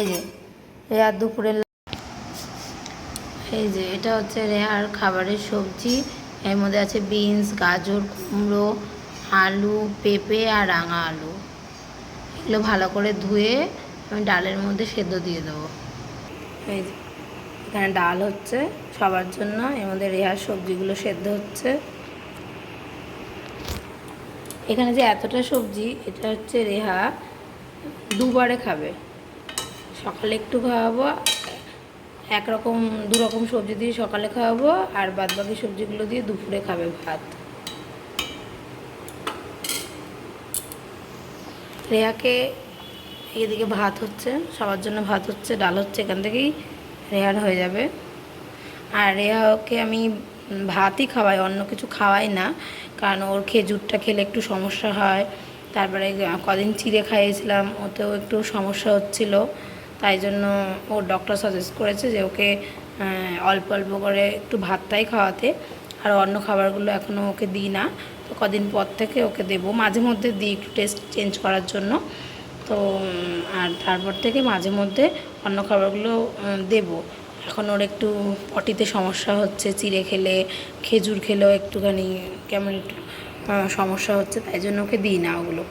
এই যে, রেয়ার দুপুরের এই যে, এটা হচ্ছে রেয়ার খাবারের সবজি। এর মধ্যে আছে বিনস, গাজর, কুমড়ো, আলু, পেঁপে আর রাঙা আলু। এগুলো ভালো করে ধুয়ে আমি ডালের মধ্যে সেদ্ধ দিয়ে দেবো। এই যে, এখানে ডাল হচ্ছে সবার জন্য। এর মধ্যে রেহার সবজিগুলো সেদ্ধ হচ্ছে। এখানে যে এতটা সবজি, এটা হচ্ছে রেহা দুবারে খাবে। সকালে একটু খাওয়াবো, একরকম দু রকম সবজি দিয়ে সকালে খাওয়াবো, আর বাদ বাকি সবজিগুলো দিয়ে দুপুরে খাবে ভাত। রেহাকে এদিকে ভাত হচ্ছে, সবার জন্য ভাত হচ্ছে, ডাল হচ্ছে, এখান থেকেই রেহার হয়ে যাবে। আর রেহাকে আমি ভাতই খাওয়াই, অন্য কিছু খাওয়াই না, কারণ ওর খেজুরটা খেলে একটু সমস্যা হয়। তারপরে কদিন চিড়ে খাইয়েছিলাম, ওতেও একটু সমস্যা হচ্ছিল। তাই জন্য ওর ডক্টর সাজেস্ট করেছে যে ওকে অল্প অল্প করে একটু ভাতটাই খাওয়াতে। আর অন্য খাবারগুলো এখনও ওকে দিই না। তো কদিন পর থেকে ওকে দেবো। মাঝে মধ্যে দিই একটু টেস্ট চেঞ্জ করার জন্য। তো আর তারপর থেকে মাঝে মধ্যে অন্য খাবারগুলো দেবো। এখন ওর একটু পটিতে সমস্যা হচ্ছে, চিড়ে খেলে, খেজুর খেলেও একটুখানি কেমন একটু সমস্যা হচ্ছে, তাই জন্য ওকে দিই না ওগুলো।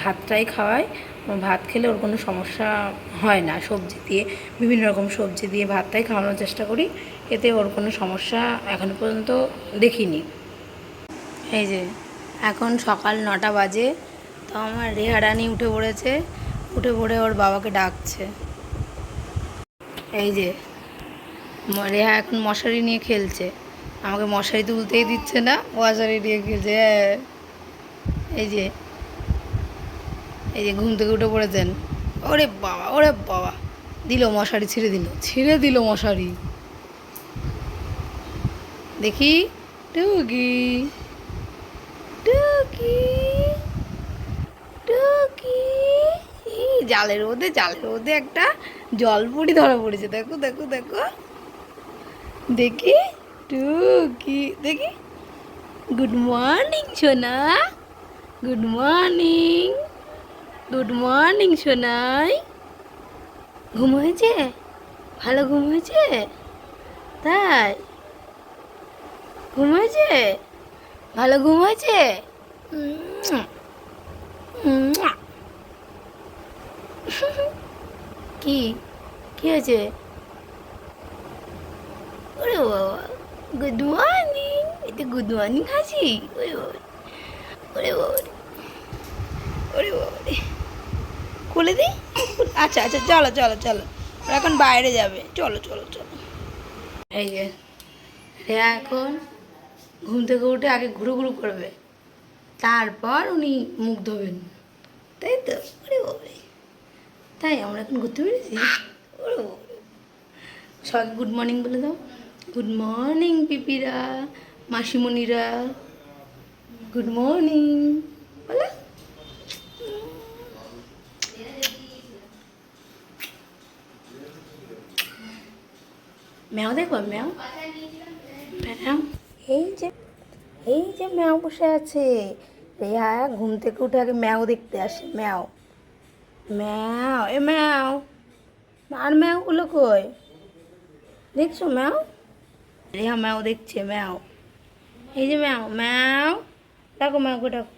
ভাতটাই খাওয়াই ভাত খেলে ওর কোনো সমস্যা হয় না। সবজি দিয়ে, বিভিন্ন রকম সবজি দিয়ে ভাতটাই খাওয়ানোর চেষ্টা করি। এতে ওর কোনো সমস্যা এখনও পর্যন্ত দেখিনি। এই যে, এখন সকাল নটা বাজে, তো আমার রেহারানি উঠে পড়েছে। উঠে পড়ে ওর বাবাকে ডাকছে। এই যে রেহা এখন মশারি নিয়ে খেলছে। আমাকে মশারি তুলতেই দিচ্ছে না মশারি নিয়ে খেলছে হ্যাঁ। এই যে এই যে ঘুম থেকে উঠে পড়েছেন। ওরে বাবা ওরে বাবা। দিল মশারি, ছিঁড়ে দিল ছিঁড়ে দিল মশারি। দেখি, টুকি টুকি টুকি। জালের মধ্যে জালের মধ্যে একটা জল জলপুরি ধরা পড়েছে। দেখো দেখো দেখো। দেখি, টুকি, দেখি। গুড মর্নিং, সোনা। Good morning. গুড মর্নিং সোনাই ঘুম হয়েছে? ভালো ঘুম হয়েছে? তাই? ঘুম হয়েছে? ভালো ঘুম হয়েছে। কি? কি হয়েছে? ওরে বাবা গুড মর্নিং এটা গুড মর্নিং হাসি ওরে বাবা ওরে বাবা ওরে বাবা। খুলে দিই? আচ্ছা আচ্ছা চলো চলো চলো। ওরা এখন বাইরে যাবে। চলো চলো চলো। এই যে, রেয়া এখন ঘুম থেকে উঠে আগে ঘুরু ঘুরু করবে। তারপর উনি মুখ ধোবেন। তাই তো? ওরে বাবারে। তাই আমরা এখন ঘুরতে পেরেছি? ওরে সবাইকে গুড মর্নিং বলে দাও। গুড মর্নিং পিপিরা, মাসিমণিরা। গুড মর্নিং বলো ম্যাও দেখো, ম্যাও। ম্যাও। এই যে এই যে ম্যাও বসে আছে। রেহা ঘুম থেকে উঠে আগে ম্যাও দেখতে আসে, ম্যাও। ম্যাও, এ ম্যাও। আর ম্যাওগুলো কই? দেখছ ম্যাও? রেহা ম্যাও দেখছে, ম্যাও। এই যে ম্যাও ম্যাও। ডাকো ম্যাওকে, ডাকো।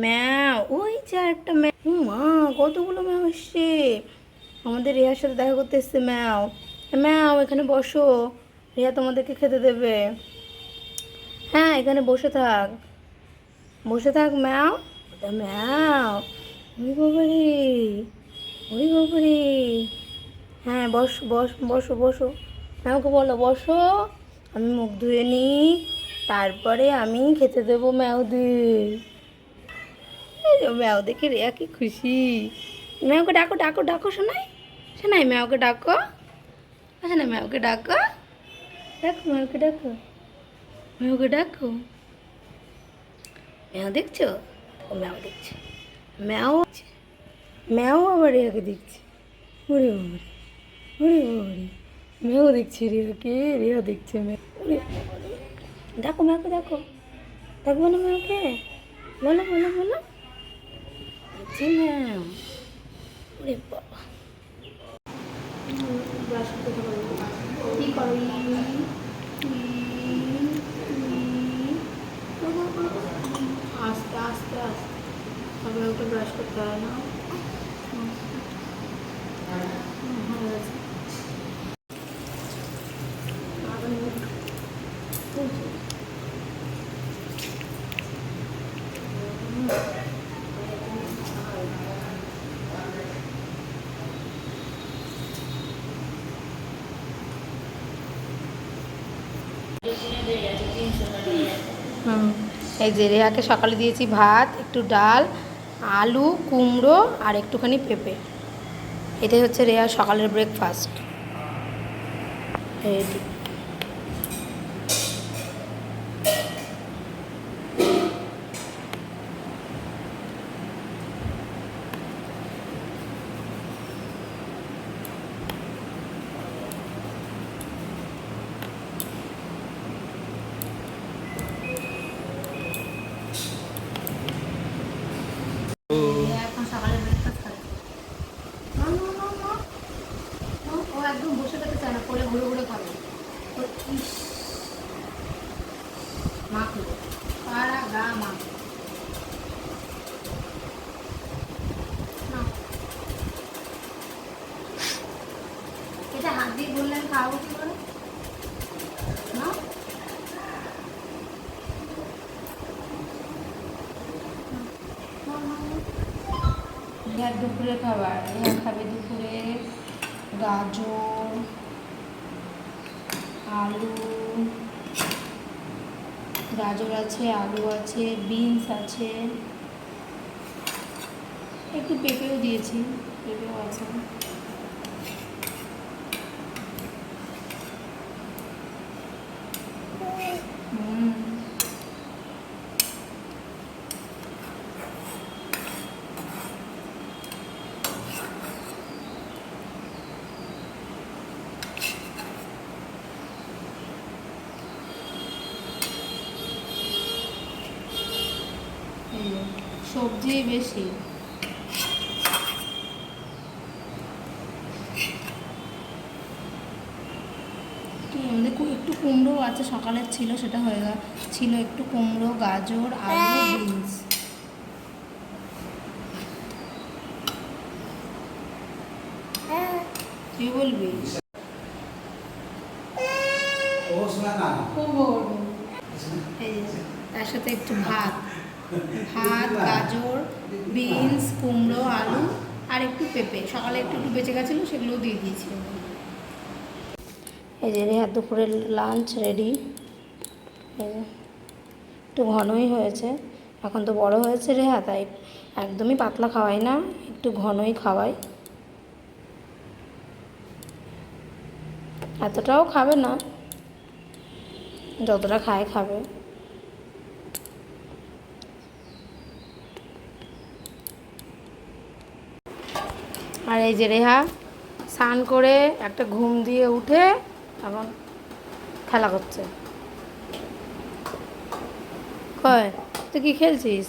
ম্যাও, ওই যে একটা ম্যাও। মা, কতগুলো ম্যাও এসছে। আমাদের রেহার সাথে দেখা করতে এসছে ম্যাও। এ ম্যাও এখানে বসো। রেহা তোমাদেরকে খেতে দেবে। হ্যাঁ এখানে বসে থাক। বসে থাক ম্যাও ম্যাও ওই বাবারে ওই বাবারে। হ্যাঁ বস বস, বসো বসো। ম্যাওকে বলো, বসো। আমি মুখ ধুয়ে নিই। তারপরে আমি খেতে দেবো ম্যাওদের ম্যাও দেখে রেয়া কি খুশি। ম্যাওকে ডাকো ডাকো ডাকো, শোনাই? শোনাই ম্যাওকে ডাকো। আচ্ছা না ম্যাওকে ডাকো। ডাকো ম্যাওকে ডাকো। ম্যাওকে ডাকো। ম্যাও দেখছ? ও ম্যাও দেখছে। ম্যাও ম্যাও আবার রেয়াকে দেখছে। ওরে বাবারে ওরে বাবারে। ম্যাও দেখছে রেয়াকে রেয়া দেখছে ম্যাও ওরে ডাকো ম্যাওকে ডাকো। ডাকবো না ম্যাওকে বলো বলো বলো। দেখছি ম্যাও। ওরে বাবা ব্রাশ করতে তো পারব কি করো। আস্তে আস্তে আস্তে সবাই ওকে ব্রাশ করতে হয় না এই যে রেহাকে সকালে দিয়েছি ভাত, একটু ডাল, আলু, কুমড়ো আর একটুখানি পেঁপে। এটাই হচ্ছে রেহার সকালের ব্রেকফাস্ট রেডি এখন সকালে ব্রেকফাস্ট খাচ্ছে না না না না না, ও একদম বসে খেতে চায় না, পরে ঘুরে ঘুরে খাবে। তো ইস মাখো সারা গা মাখো এটা হাত দিয়ে বললেন খাওয়াবো কি করে? না দুপুরে খাবার খাবে দুপুরে গাজর আলু গাজর আছে আলু আছে বিনস আছে। একটু পেঁপেও দিয়েছি পেঁপেও আছে হুম এই যে, সবজি বেশি। আমাদের একটু কুমড়ো আছে সকালের ছিল সেটা হয়ে গেল। ছিল একটু কুমড়ো গাজর আলু বিনস। কি বলবি? খুব এই তার সাথে একটু ভাত। ভাত, গাজর, বিনস, কুমড়ো, আলু আর একটু পেঁপে। সকালে একটু একটু বেঁচে গেছিল, সেগুলোও দিয়ে দিয়েছি। এই যে রেহার দুপুরের লাঞ্চ রেডি একটু ঘনই হয়েছে। এখন তো বড় হয়েছে রেহা, তাই একদমই পাতলা খাওয়াই না, একটু ঘনই খাওয়াই। এতটাও খাবে না, যতটা খায় খাবে। এই যে রেহা, স্নান করে একটা ঘুম দিয়ে উঠে এখন খেলা করছে। কয় তুই কি খেলছিস?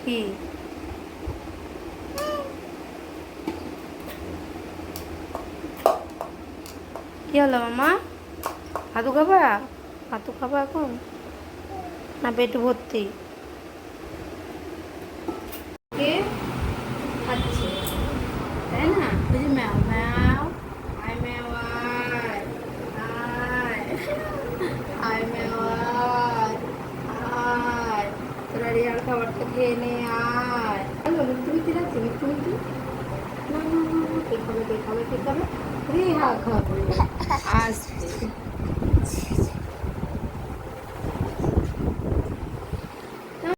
কি? কি হলো মামা? হাতু খাবা? হাতু খাবা এখন? না, পেট ভর্তি। কে? তাই না? ম্যাও আয় আয়। তোরা খাবারটা খেয়ে নে, আয়। মিষ্টি মিষ্টি লাগছে মিষ্টি মিষ্টি না কে খাবে কে খাবে কে খাবে? রিহা খাবে। আসছে